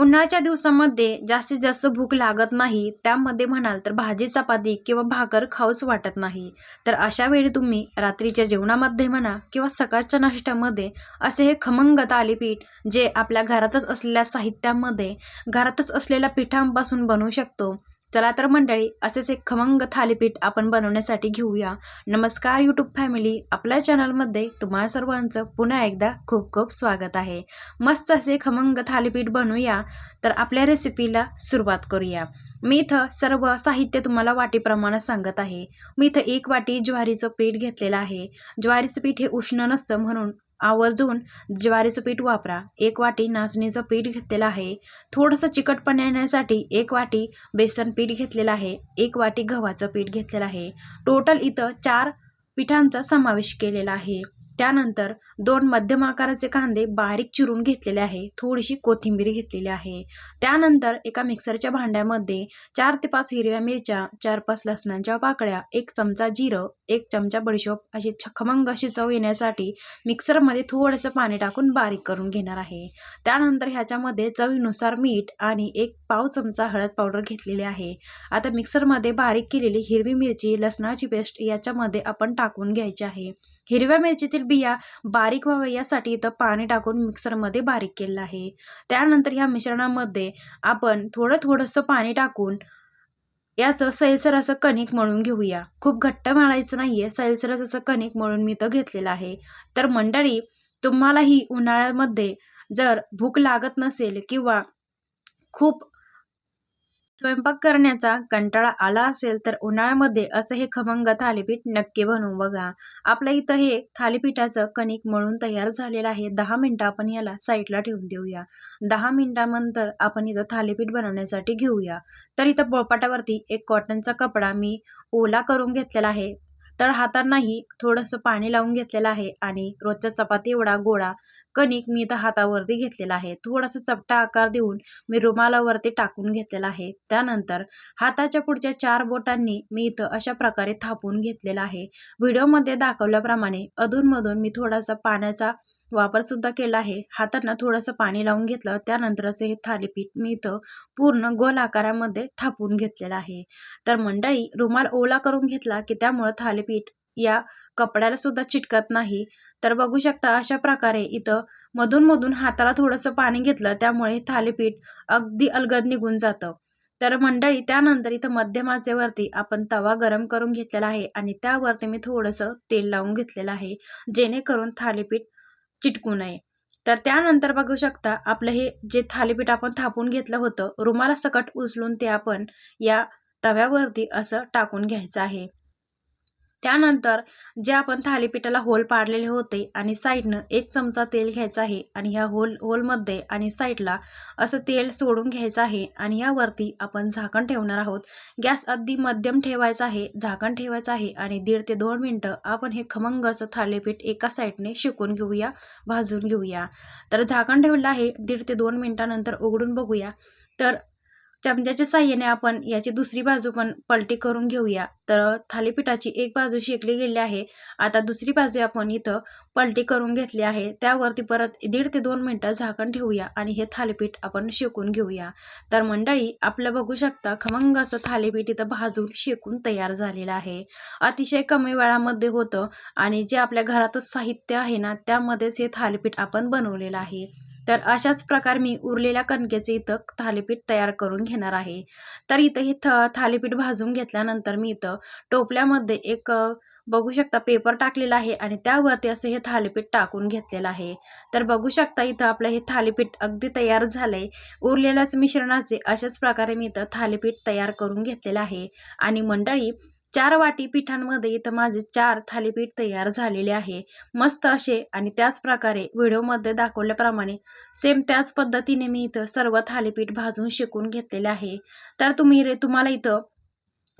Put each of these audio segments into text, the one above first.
उन्हाळ्याच्या दिवसामध्ये जास्तीत जास्त भूक लागत नाही त्यामध्ये म्हणाल तर भाजी चपाती किंवा भाकर खाऊच वाटत नाही. तर अशा वेळी तुम्ही रात्रीच्या जेवणामध्ये म्हणा किंवा सकाळच्या नाश्त्यामध्ये असे हे खमंग थालीपीठ जे आपल्या घरातच असलेल्या साहित्यामध्ये घरातच असलेल्या पिठांपासून बनवू शकतो चला तर मंडळी असेच एक खमंग थालीपीठ आपण बनवण्यासाठी घेऊया. नमस्कार यूट्यूब फॅमिली आपल्या चॅनलमध्ये तुम्हा सर्वांचं पुन्हा एकदा खूप खूप स्वागत आहे. मस्त असे खमंग थालीपीठ बनवूया. तर आपल्या रेसिपीला सुरुवात करूया. मी इथं सर्व साहित्य तुम्हाला वाटीप्रमाणे सांगत आहे. मी इथं एक वाटी ज्वारीचं पीठ घेतलेलं आहे. ज्वारीचं पीठ हे उष्ण नसतं म्हणून आवर्जून ज्वारीचं पीठ वापरा. एक वाटी नाचणीचं पीठ घेतलेलं आहे. थोडंसं चिकटपणा येण्यासाठी एक वाटी बेसन पीठ घेतलेलं आहे. एक वाटी गव्हाचं पीठ घेतलेलं आहे. टोटल इथं चार पिठांचा समावेश केलेला आहे. त्यानंतर दोन मध्यम आकाराचे कांदे बारीक चिरून घेतलेले आहे थोडीशी कोथिंबीर घेतलेली आहे. त्यानंतर एका मिक्सरच्या भांड्यामध्ये चार ते पाच हिरव्या मिरच्या चार पाच लसणांच्या पाकळ्या एक चमचा जिरं एक चमचा बडीशोप अशी छखमंग खमंग अशी चव येण्यासाठी मिक्सरमध्ये थोडंसं पाणी टाकून बारीक करून घेणार आहे. त्यानंतर ह्याच्यामध्ये चवीनुसार मीठ आणि एक पाव चमचा हळद पावडर घेतलेली आहे. आता मिक्सरमध्ये बारीक केलेली हिरवी मिरची लसणाची पेस्ट याच्यामध्ये आपण टाकून घ्यायची आहे. हिरव्या मिरचीतील बिया बारीक व्हाव्या यासाठी इथं पाणी टाकून मिक्सरमध्ये बारीक केलेलं आहे. त्यानंतर ह्या मिश्रणामध्ये आपण थोडं थोडंसं पाणी टाकून याचं सैलसर असं कणिक मळून घेऊया. खूप घट्ट मळायचं नाही आहे सैलसरच असं कणिक मळून मी इथं घेतलेलं आहे. तर मंडळी तुम्हालाही उन्हाळ्यामध्ये जर भूक लागत नसेल किंवा खूप स्वयंपाक करण्याचा कंटाळा आला असेल तर उन्हाळ्यामध्ये असं हे खमंग थालीपीठ नक्की बनवून बघा. आपल्या इथं हे थालीपीठाचं कणिक मळून तयार झालेलं आहे. दहा मिनटं आपण याला साईडला ठेवून देऊया. दहा मिनटानंतर आपण इथं थालीपीठ बनवण्यासाठी घेऊया. तर इथं पोळपाटावरती एक कॉटनचा कपडा मी ओला करून घेतलेला आहे. तर हातांनाही थोडंसं पाणी लावून घेतलेलं आहे आणि रोजच्या चपाती एवढा गोळा कणिक मी इथं हातावरती घेतलेला आहे. थोडासा चपटा आकार देऊन मी रुमालावरती टाकून घेतलेला आहे. त्यानंतर हाताच्या पुढच्या चार बोटांनी मी इथं अशा प्रकारे थापून घेतलेला आहे. व्हिडिओमध्ये दाखवल्याप्रमाणे अधूनमधून मी थोडासा पाण्याचा वापरसुद्धा केला आहे. हातांना थोडंसं पाणी लावून घेतलं त्यानंतर असं हे थालीपीठ मी इथं पूर्ण गोल आकारामध्ये थापून घेतलेलं आहे. तर मंडळी रुमाल ओला करून घेतला की त्यामुळं थालीपीठ या कपड्याला सुद्धा चिटकत नाही. तर बघू शकता अशा प्रकारे इथं मधून मधून हाताला थोडंसं पाणी घेतलं त्यामुळे हे थालीपीठ अगदी अलगद निघून जातं. तर मंडळी त्यानंतर इथं मध्यमाचेवरती आपण तवा गरम करून घेतलेला आहे आणि त्यावरती मी थोडंसं तेल लावून घेतलेलं आहे जेणेकरून थालीपीठ चिटकू नये. तर त्यानंतर बघू शकता आपलं हे जे थालीपीठ आपण थापून घेतलं होतं रुमाला सकट उचलून ते आपण या तव्यावरती असं टाकून घ्यायचं आहे. त्यानंतर जे आपण थालीपीठाला होल पाडलेले होते आणि साईडनं एक चमचा तेल घ्यायचा आहे आणि ह्या होल होलमध्ये आणि साईडला असं तेल सोडून घ्यायचं आहे आणि यावरती आपण झाकण ठेवणार आहोत. गॅस अगदी मध्यम ठेवायचा आहे झाकण ठेवायचं आहे आणि दीड ते दोन मिनटं आपण हे खमंग असं थालीपीठ एका साईडने शिकून घेऊया भाजून घेऊया. तर झाकण ठेवलं आहे दीड ते दोन मिनटानंतर उघडून बघूया. तर चमच्याच्या म्हणजे साह्याने आपण याची दुसरी बाजू पण पलटी करून घेऊया. तर थालीपीठाची एक बाजू शेकली गेली आहे. आता दुसरी बाजू आपण इथं पलटी करून घेतली आहे. त्यावरती परत दीड ते दोन मिनटं झाकण ठेवूया आणि हे थालीपीठ आपण शेकून घेऊया. तर मंडळी आपलं बघू शकता खमंग असं थालीपीठ इथं भाजून शेकून तयार झालेलं आहे. अतिशय कमी वेळामध्ये होतं आणि जे आपल्या घरातच साहित्य आहे ना त्यामध्येच हे थालीपीठ आपण बनवलेलं आहे. तर अशाच प्रकारे मी उरलेल्या कणकेचे इथं थालीपीठ तयार करून घेणार आहे. तर इथं हे थ थालीपीठ भाजून घेतल्यानंतर मी इथं टोपल्यामध्ये एक बघू शकता पेपर टाकलेला आहे आणि त्यावरती असं हे थालीपीठ टाकून घेतलेलं आहे. तर बघू शकता इथं आपलं हे थालीपीठ अगदी तयार झालंय. उरलेल्याच मिश्रणाचे अशाच प्रकारे मी इथं थालीपीठ तयार करून घेतलेलं आहे. आणि मंडळी चार वाटी पिठांमध्ये इथं माझे चार थालीपीठ तयार झालेले आहे. मस्त असे आणि त्याच प्रकारे व्हिडिओमध्ये दाखवल्याप्रमाणे सेम त्याच पद्धतीने मी इथं सर्व थालीपीठ भाजून शिकून घेतलेले आहे. तर तुम्ही रे तुम्हाला इथं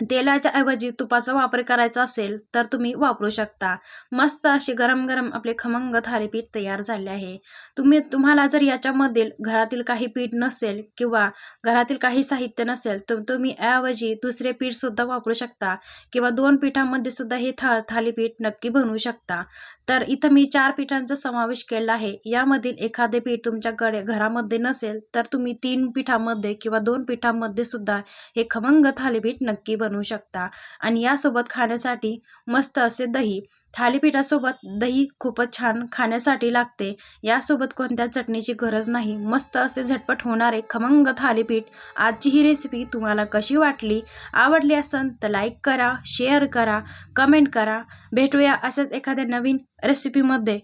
तेलाच्या ऐवजी तुपाचा वापर करायचा असेल तर तुम्ही वापरू शकता. मस्त असे गरम गरम आपले खमंग थालीपीठ तयार झाले आहे. तुम्ही तुम्हाला जर याच्यामधील घरातील काही पीठ नसेल किंवा घरातील काही साहित्य नसेल तर तुम्ही ऐवजी दुसरे पीठसुद्धा वापरू शकता किंवा दोन पिठामध्ये सुद्धा हे था थालीपीठ नक्की बनवू शकता. तर इथं मी चार पिठांचा समावेश केला आहे. यामधील एखादे पीठ तुमच्याकडे घरामध्ये नसेल तर तुम्ही तीन पिठामध्ये किंवा दोन पिठामध्ये सुद्धा हे खमंग थालीपीठ नक्की बनवू बनवू शकता. आणि यासोबत खाण्यासाठी मस्त असे दही थालीपीठासोबत दही खूपच छान खाण्यासाठी लागते. यासोबत कोणत्या चटणीची गरज नाही. मस्त असे झटपट होणारे खमंग थालीपीठ. आजची ही रेसिपी तुम्हाला कशी वाटली? आवडली असेल तर लाईक करा शेअर करा कमेंट करा. भेटूया असंच एखाद्या नवीन रेसिपीमध्ये